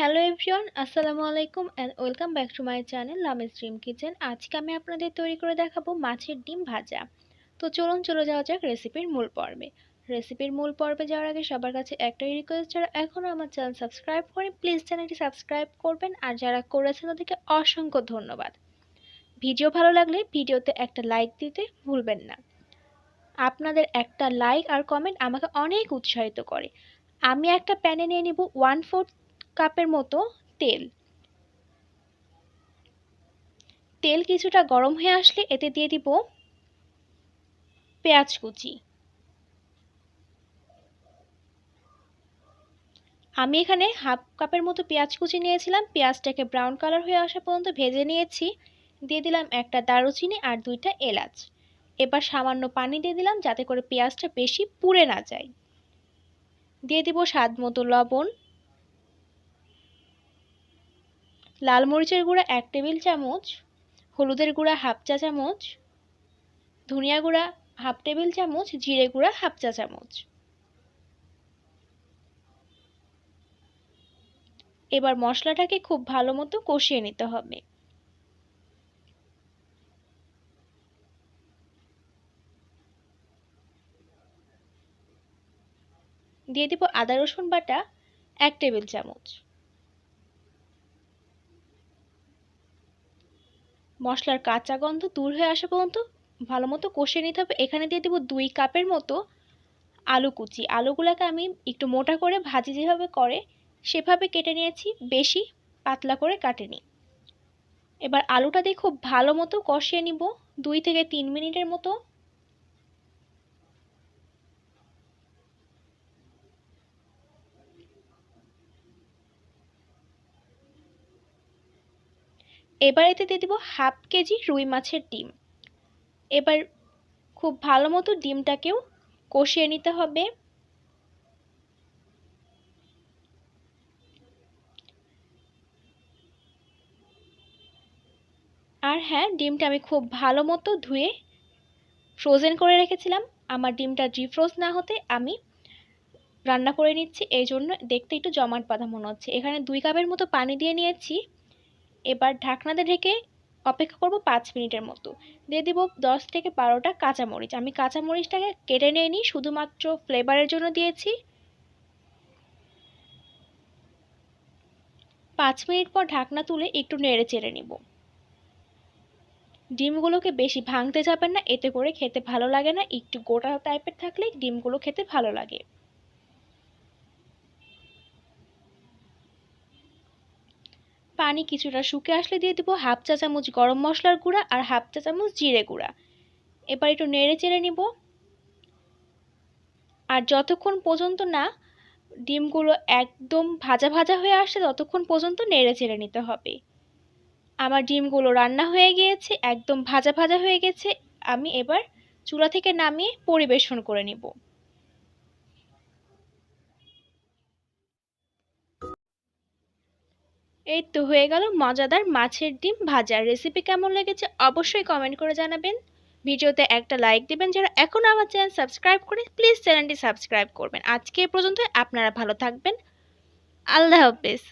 Hello everyone আসসালামু আলাইকুম and welcome back to my channel Lamis dream kitchen আজকে আমি আপনাদের তৈরি করে দেখাবো মাছের ডিম ভাজা। তো চলুন, চলে যাওয়া যাক রেসিপির মূল পর্বে। রেসিপির মূল পর্বে যাওয়ার আগে সবার কাছে একটাই রিকোয়েস্ট যারা এখনও আমার চ্যানেল সাবস্ক্রাইব করেন প্লিজ চ্যানেলটি সাবস্ক্রাইব করবেন আর যারা করেছেন তাদেরকে অসংখ্য ধন্যবাদ। ভিডিও ভালো লাগলে ভিডিওতে একটা লাইক দিতে ভুলবেন না। আপনাদের একটা লাইক আর কমেন্ট আমাকে অনেক উৎসাহিত করে। আমি একটা প্যানে নিয়ে নিব ওয়ান ফোর্থ কাপের মতো তেল। তেল কিছুটা গরম হয়ে আসলে এতে দিয়ে দিব পেঁয়াজ কুচি। আমি এখানে হাফ কাপের মতো পেঁয়াজ কুচি নিয়েছিলাম, পেঁয়াজটাকে ব্রাউন কালার হয়ে আসা পর্যন্ত ভেজে নিয়েছি। দিয়ে দিলাম একটা দারুচিনি আর দুইটা এলাচ। এবার সামান্য পানি দিয়ে দিলাম যাতে করে পেঁয়াজটা বেশি পুড়ে না যায়। দিয়ে দিব স্বাদ মতো লবণ। লাল মরিচের গুঁড়া এক টেবিল চামচ, হলুদের গুঁড়া হাফ চা চামচ, ধনিয়া গুঁড়া হাফ টেবিল চামচ, জিরে গুঁড়া হাফ চা চামচ। এবার মশলাটাকে খুব ভালো মতো কষিয়ে নিতে হবে। দিয়ে দিব আদা রসুন বাটা এক টেবিল চামচ। মশলার কাঁচা গন্ধ দূর হয়ে আসা পর্যন্ত ভালো মতো কষিয়ে নিতে হবে। এখানে দিয়ে দেবো দুই কাপের মতো আলু কুচি। আলুগুলোকে আমি একটু মোটা করে ভাজি যেভাবে করে সেভাবে কেটে নিয়েছি, বেশি পাতলা করে কাটেনি। এবার আলুটা দিয়ে খুব ভালো মতো কষিয়ে নিব। দুই থেকে তিন মিনিটের মতো এবার এতে দিয়ে দেবো হাফ কেজি রুই মাছের ডিম। এবার খুব ভালো মতো ডিমটাকেও কষিয়ে নিতে হবে। আর হ্যাঁ ডিমটা আমি খুব ভালো মতো ধুয়ে ফ্রোজেন করে রেখেছিলাম। আমার ডিমটা ডিফ্রোজ না হতে আমি রান্না করে নিচ্ছি। এই জন্য দেখতে একটু জমাট বাঁধা মনে হচ্ছে। এখানে দুই কাপের মতো পানি দিয়ে নিয়েছি। এবার ঢাকনাতে ঢেকে অপেক্ষা করব পাঁচ মিনিটের মতো। দিয়ে দিব দশ থেকে বারোটা কাঁচামরিচ। আমি কাঁচামরিচটাকে কেটে নিয়ে নিই, শুধুমাত্র ফ্লেভারের জন্য দিয়েছি। পাঁচ মিনিট পর ঢাকনা তুলে একটু নেড়ে চেড়ে নিব। ডিমগুলোকে বেশি ভাঙতে যাবেন না, এতে করে খেতে ভালো লাগে না। একটু গোটা টাইপের থাকলে ডিমগুলো খেতে ভালো লাগে। পানি কিছুটা শুকে আসলে দিয়ে দেবো হাফ চা চামচ গরম মশলার গুঁড়া আর হাফ চা চামচ জিরে গুঁড়া। এবার একটু নেড়ে চেড়ে নিব। আর যতক্ষণ পর্যন্ত না ডিমগুলো একদম ভাজা ভাজা হয়ে আসছে, ততক্ষণ পর্যন্ত নেড়ে চেড়ে নিতে হবে। আমার ডিমগুলো রান্না হয়ে গিয়েছে, একদম ভাজা ভাজা হয়ে গেছে। আমি এবার চুলা থেকে নামিয়ে পরিবেশন করে নিব। এই তো হয়ে গেল মজাদার মাছের ডিম ভাজার রেসিপি কেমন লেগেছে অবশ্যই কমেন্ট করে জানাবেন। ভিডিওতে একটা লাইক দিবেন যারা এখনও আমার চ্যানেল সাবস্ক্রাইব করে প্লিজ চ্যানেলটি সাবস্ক্রাইব করবেন। আজকে এ পর্যন্ত আপনারা ভালো থাকবেন। আল্লাহ হাফেজ।